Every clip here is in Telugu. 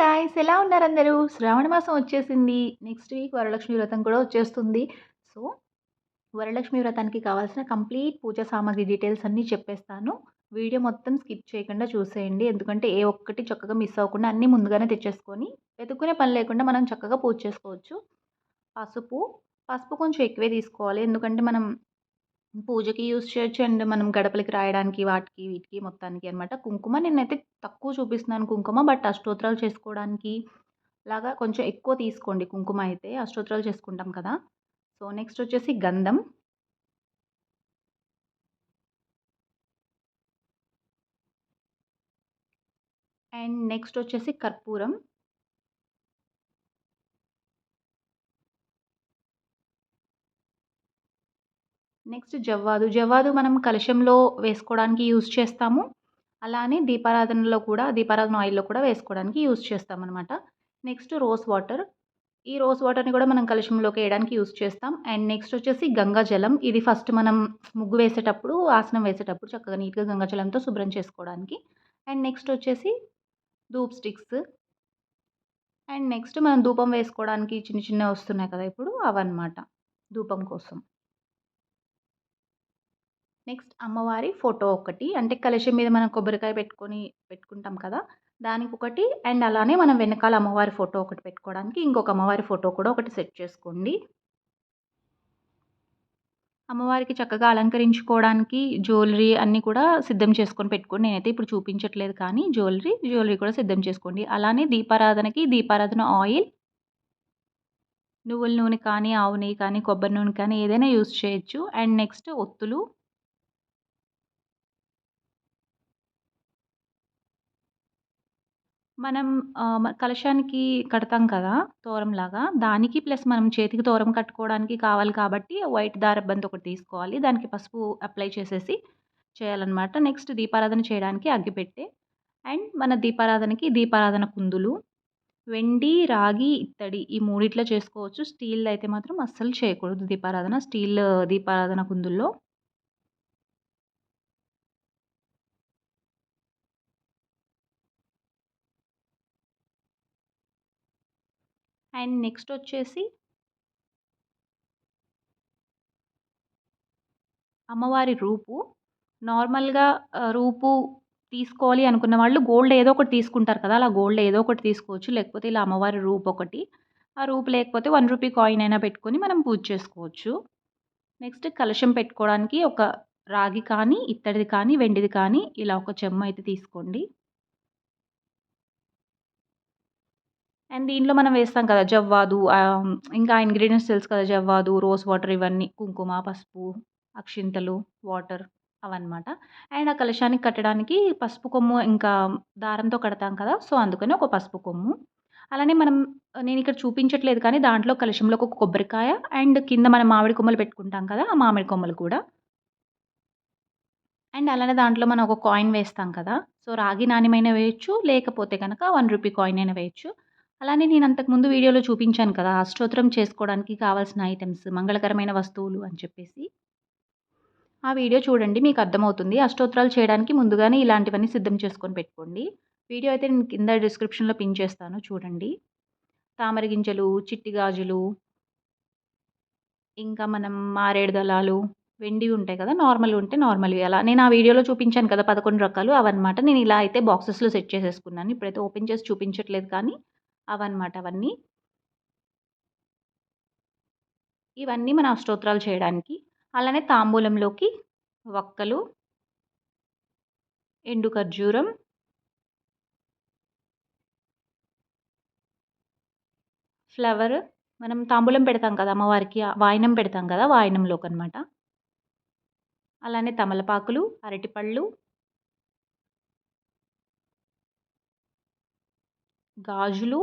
గాయ్స్ ఎలా ఉన్నారు అందరూ శ్రావణ మాసం వచ్చేసింది. నెక్స్ట్ వీక్ వరలక్ష్మి వ్రతం కూడా వచ్చేస్తుంది. సో వరలక్ష్మి వ్రతానికి కావాల్సిన కంప్లీట్ పూజ సామాగ్రి డీటెయిల్స్ అన్నీ చెప్పేస్తాను. వీడియో మొత్తం స్కిప్ చేయకుండా చూసేయండి. ఎందుకంటే ఏ ఒక్కటి చక్కగా మిస్ అవ్వకుండా అన్నీ ముందుగానే తెచ్చేసుకొని వెతుక్కునే పని లేకుండా మనం చక్కగా పూజ చేసుకోవచ్చు. పసుపు పసుపు కొంచెం ఎక్కువే తీసుకోవాలి. ఎందుకంటే మనం పూజకి యూజ్ చేయొచ్చు అండ్ మనం గడపలకి రాయడానికి వాటికి వీటికి మొత్తానికి అనమాట కుంకుమ నేనైతే తక్కువ చూపిస్తున్నాను కుంకుమ బట్ అష్టోత్తరాలు చేసుకోవడానికి లాగా కొంచెం ఎక్కువ తీసుకోండి కుంకుమ అయితే. అష్టోత్తరాలు చేసుకుంటాం కదా. సో నెక్స్ట్ వచ్చేసి గంధం. అండ్ నెక్స్ట్ వచ్చేసి కర్పూరం. నెక్స్ట్ జవ్వాదు. జవ్వాదు మనం కలశంలో వేసుకోవడానికి యూజ్ చేస్తాము. అలానే దీపారాధనలో కూడా దీపారాధన ఆయిల్లో కూడా వేసుకోవడానికి యూజ్ చేస్తామన్నమాట. Next rose water. ఈ రోస్ వాటర్ని కూడా మనం కలశంలోకి వేయడానికి యూజ్ చేస్తాం. అండ్ నెక్స్ట్ వచ్చేసి గంగా జలం. ఇది ఫస్ట్ మనం ముగ్గు వేసేటప్పుడు ఆసనం వేసేటప్పుడు చక్కగా నీట్గా గంగా జలంతో శుభ్రం చేసుకోవడానికి. అండ్ నెక్స్ట్ వచ్చేసి ధూప్ స్టిక్స్. అండ్ నెక్స్ట్ మనం ధూపం వేసుకోవడానికి చిన్న చిన్న వస్తున్నాయి కదా ఇప్పుడు అవన్నమాట. ధూపం కోసం. నెక్స్ట్ అమ్మవారి ఫోటో ఒకటి. అంటే కలశం మీద మనం కొబ్బరికాయ పెట్టుకొని పెట్టుకుంటాం కదా! దానికి ఒకటి. అండ్ అలానే మనం వెనకాల అమ్మవారి ఫోటో ఒకటి పెట్టుకోవడానికి ఇంకొక అమ్మవారి ఫోటో కూడా ఒకటి సెట్ చేసుకోండి. అమ్మవారికి చక్కగా అలంకరించుకోవడానికి జ్యువెలరీ అన్నీ కూడా సిద్ధం చేసుకొని పెట్టుకోండి నేనైతే ఇప్పుడు చూపించట్లేదు కానీ జ్యువెలరీ జ్యువెలరీ కూడా సిద్ధం చేసుకోండి. అలానే దీపారాధనకి దీపారాధన ఆయిల్. నువ్వుల నూనె కానీ ఆవు నెయ్యి కానీ కొబ్బరి నూనె కానీ ఏదైనా యూస్ చేయొచ్చు. అండ్ నెక్స్ట్ ఒత్తులు. మనం కలశానికి కడతాం కదా తోరంలాగా. దానికి ప్లస్ మనం చేతికి తోరం కట్టుకోవడానికి కావాలి కాబట్టి వైట్ దారబ్బంతి ఒకటి తీసుకోవాలి. దానికి పసుపు అప్లై చేసేసి చేయాలన్నమాట. నెక్స్ట్ దీపారాధన చేయడానికి అగ్గిపెట్టే. అండ్ మన దీపారాధనకి దీపారాధన కుందులు వెండి రాగి ఇత్తడి ఈ మూడిట్లో చేసుకోవచ్చు. స్టీల్ అయితే మాత్రం అస్సలు చేయకూడదు దీపారాధన. స్టీల్ దీపారాధన కుందుల్లో. అండ్ నెక్స్ట్ వచ్చేసి అమ్మవారి రూపు. నార్మల్గా రూపు తీసుకోవాలి అనుకున్న వాళ్ళు గోల్డ్ ఏదో ఒకటి తీసుకుంటారు కదా అలా గోల్డ్ ఏదో ఒకటి తీసుకోవచ్చు. లేకపోతే ఇలా అమ్మవారి రూపు ఒకటి ఆ రూపు లేకపోతే వన్ రూపీ కాయిన్ అయినా పెట్టుకొని మనం పూజ చేసుకోవచ్చు. నెక్స్ట్ కలశం పెట్టుకోవడానికి ఒక రాగి కానీ ఇత్తడిది కానీ వెండిది కానీ ఇలా ఒక చెమ్మ అయితే తీసుకోండి. అండ్ దీంట్లో మనం వేస్తాం కదా జవ్వాదు ఇంకా ఇంగ్రీడియంట్స్ తెలుసు కదా జవ్వాదు రోజ్ వాటర్ ఇవన్నీ కుంకుమ పసుపు అక్షింతలు వాటర్ అవన్నమాట. అండ్ ఆ కలశానికి కట్టడానికి పసుపు కొమ్ము ఇంకా దారంతో కడతాం కదా సో అందుకని ఒక పసుపు కొమ్ము. అలానే మనం నేను ఇక్కడ చూపించట్లేదు కానీ దాంట్లో కలశంలో ఒక కొబ్బరికాయ అండ్ కింద మనం మామిడి కొమ్మలు పెట్టుకుంటాం కదా ఆ మామిడి కొమ్మలు కూడా. అండ్ అలానే దాంట్లో మనం ఒక కాయిన్ వేస్తాం కదా సో రాగి నాణ్యమైన వేయచ్చు లేకపోతే కనుక వన్ రూపీ కాయిన్ అయినా వేయచ్చు. అలానే నేను అంతకుముందు వీడియోలో చూపించాను కదా అష్టోత్తరం చేసుకోవడానికి కావాల్సిన ఐటమ్స్ మంగళకరమైన వస్తువులు అని చెప్పేసి. ఆ వీడియో చూడండి మీకు అర్థమవుతుంది. అష్టోత్తరాలు చేయడానికి ముందుగానే ఇలాంటివన్నీ సిద్ధం చేసుకొని పెట్టుకోండి. వీడియో అయితే నేను కింద డిస్క్రిప్షన్లో పిన్ చేస్తాను చూడండి. తామర గింజలు చిట్టి గాజులు ఇంకా మనం మారేడు దళాలు వెండి ఉంటాయి కదా నార్మల్ ఉంటే నార్మల్వి. అలా నేను ఆ వీడియోలో చూపించాను కదా పదకొండు రకాలు. అవన్నమాట నేను ఇలా అయితే బాక్సెస్లో సెట్ చేసేసుకున్నాను. ఇప్పుడైతే ఓపెన్ చేసి చూపించట్లేదు కానీ అవన్నమాట అవన్నీ. ఇవన్నీ మన అష్టోత్తరాలు చేయడానికి. అలానే తాంబూలంలోకి వక్కలు ఎండు ఖర్జూరం ఫ్లవర్. మనం తాంబూలం పెడతాం కదా అమ్మవారికి వాయినం పెడతాం కదా వాయినంలోకి అనమాట అలానే తమలపాకులు అరటిపళ్ళు గాజులు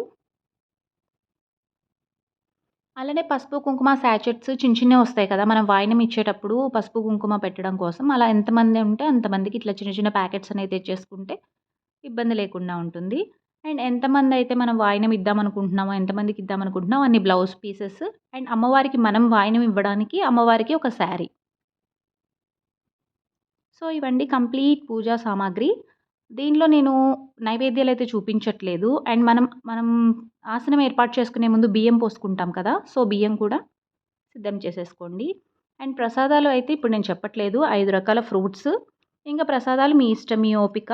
అలానే పసుపు కుంకుమ శాచెట్స్ చిన్న చిన్నవి వస్తాయి కదా మనం వాయినం ఇచ్చేటప్పుడు పసుపు కుంకుమ పెట్టడం కోసం. అలా ఎంతమంది ఉంటే అంతమందికి ఇట్లా చిన్న చిన్న ప్యాకెట్స్ అనేవి తెచ్చేసుకుంటే ఇబ్బంది లేకుండా ఉంటుంది. అండ్ ఎంతమంది అయితే మనం వాయినం ఇద్దాం అనుకుంటున్నామో ఎంతమందికి ఇద్దాం అనుకుంటున్నామో అన్ని బ్లౌజ్ పీసెస్. అండ్ అమ్మవారికి మనం వాయినం ఇవ్వడానికి అమ్మవారికి ఒక శారీ. సో ఇవండి కంప్లీట్ పూజా సామాగ్రి. దీనిలో నేను నైవేద్యాలు అయితే చూపించట్లేదు. అండ్ మనం మనం ఆసనం ఏర్పాటు చేసుకునే ముందు బియ్యం పోసుకుంటాం కదా సో బియ్యం కూడా సిద్ధం చేసేసుకోండి. అండ్ ప్రసాదాలు అయితే ఇప్పుడు నేను చెప్పట్లేదు ఐదు రకాల ఫ్రూట్స్. ఇంకా ప్రసాదాలు మీ ఇష్టం మీ ఓపిక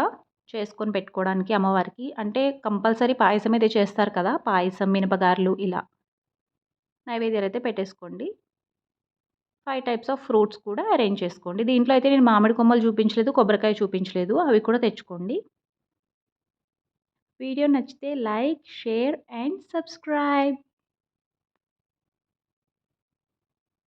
చేసుకొని పెట్టుకోవడానికి అమ్మవారికి. అంటే కంపల్సరీ పాయసం అయితే చేస్తారు కదా పాయసం మినపగారలు ఇలా నైవేద్యాలు అయితే పెట్టేసుకోండి. ఫైవ్ టైప్స్ ఆఫ్ ఫ్రూట్స్ కూడా అరేంజ్ చేసుకోండి. దీంట్లో అయితే నేను మామిడి కొమ్మలు చూపించలేదు కొబ్బరికాయ చూపించలేదు అవి కూడా తెచ్చుకోండి. వీడియో నచ్చితే లైక్ షేర్ అండ్ సబ్స్క్రైబ్.